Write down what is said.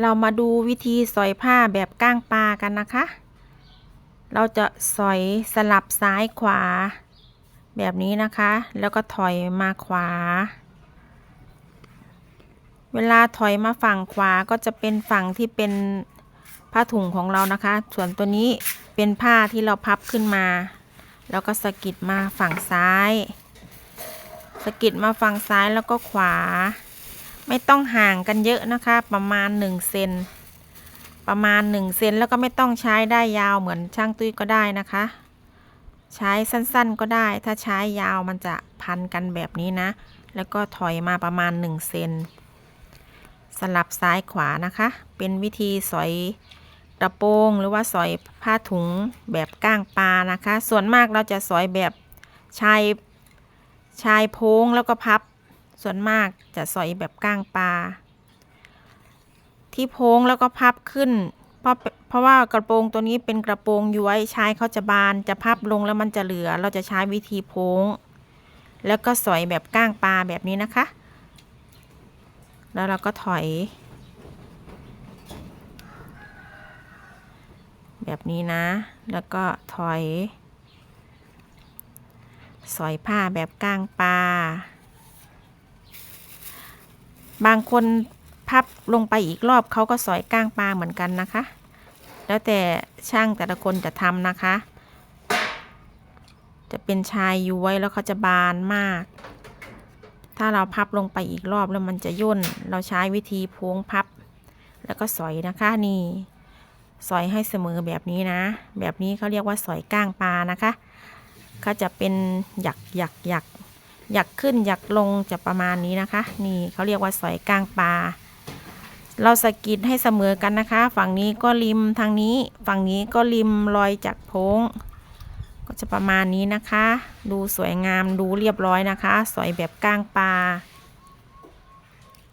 เรามาดูวิธีสอยผ้าแบบก้างปลากันนะคะ เราจะสอยสลับซ้ายขวา แบบนี้นะคะ แล้วก็ถอยมาขวา เวลาถอยมาฝั่งขวาก็จะเป็นฝั่งที่เป็นผ้าถุงของเรานะคะ ส่วนตัวนี้เป็นผ้าที่เราพับขึ้นมา แล้วก็สะกิดมาฝั่งซ้ายสะกิดมาฝั่งซ้ายแล้วก็ขวา ไม่ต้องห่างกันเยอะนะคะ ประมาณ1เซนประมาณ1เซนแล้วก็ไม่ต้องใช้ได้ยาวเหมือนช่างตุ้ยก็ได้นะคะ ใช้สั้นๆก็ได้ ถ้าใช้ยาวมันจะพันกันแบบนี้นะ แล้วก็ถอยมาประมาณ1เซนสลับซ้ายขวานะคะ เป็นวิธีสอยกระโปรงหรือว่าสอยผ้าถุงแบบก้างปลานะคะ ส่วนมากเราจะสอยแบบชายชายโพงแล้วก็พับ ส่วนมากจะสอยแบบก้างปลา ที่โพ้งแล้วก็พับขึ้น เพราะเพราะว่ากระโปรงตัวนี้เป็นกระโปรงย้วยชายเขาจะบานจะพับลงแล้วมันจะเหลือ เราจะใช้วิธีโพ้ง แล้วก็สอยแบบก้างปลาแบบนี้นะคะ แล้วเราก็ถอย แบบนี้นะ แล้วก็ถอย สอยผ้าแบบก้างปลา บางคนพับลงไปอีกรอบเขาก็สอยก้างปลาเหมือนกันนะคะ แล้วแต่ช่างแต่ละคนจะทำนะคะ จะเป็นชายย้วยแล้วเขาจะบานมาก ถ้าเราพับลงไปอีกรอบแล้วมันจะย่น เราใช้วิธีพ้งพับ แล้วก็สอยนะคะนี่ สอยให้เสมอแบบนี้นะ แบบนี้เขาเรียกว่าสอยก้างปลานะคะเขาจะเป็นหยักหยักหยัก อยากขึ้นอยากลงจะประมาณนี้นะคะ นี่เขาเรียกว่าสอยกลางปลาเราสะกิดให้เสมอกันนะคะ ฝั่งนี้ก็ริมทางนี้ ฝั่งนี้ก็ริมรอยจากโพ้งก็จะประมาณนี้นะคะ ดูสวยงามดูเรียบร้อยนะคะสอยแบบก้างปลา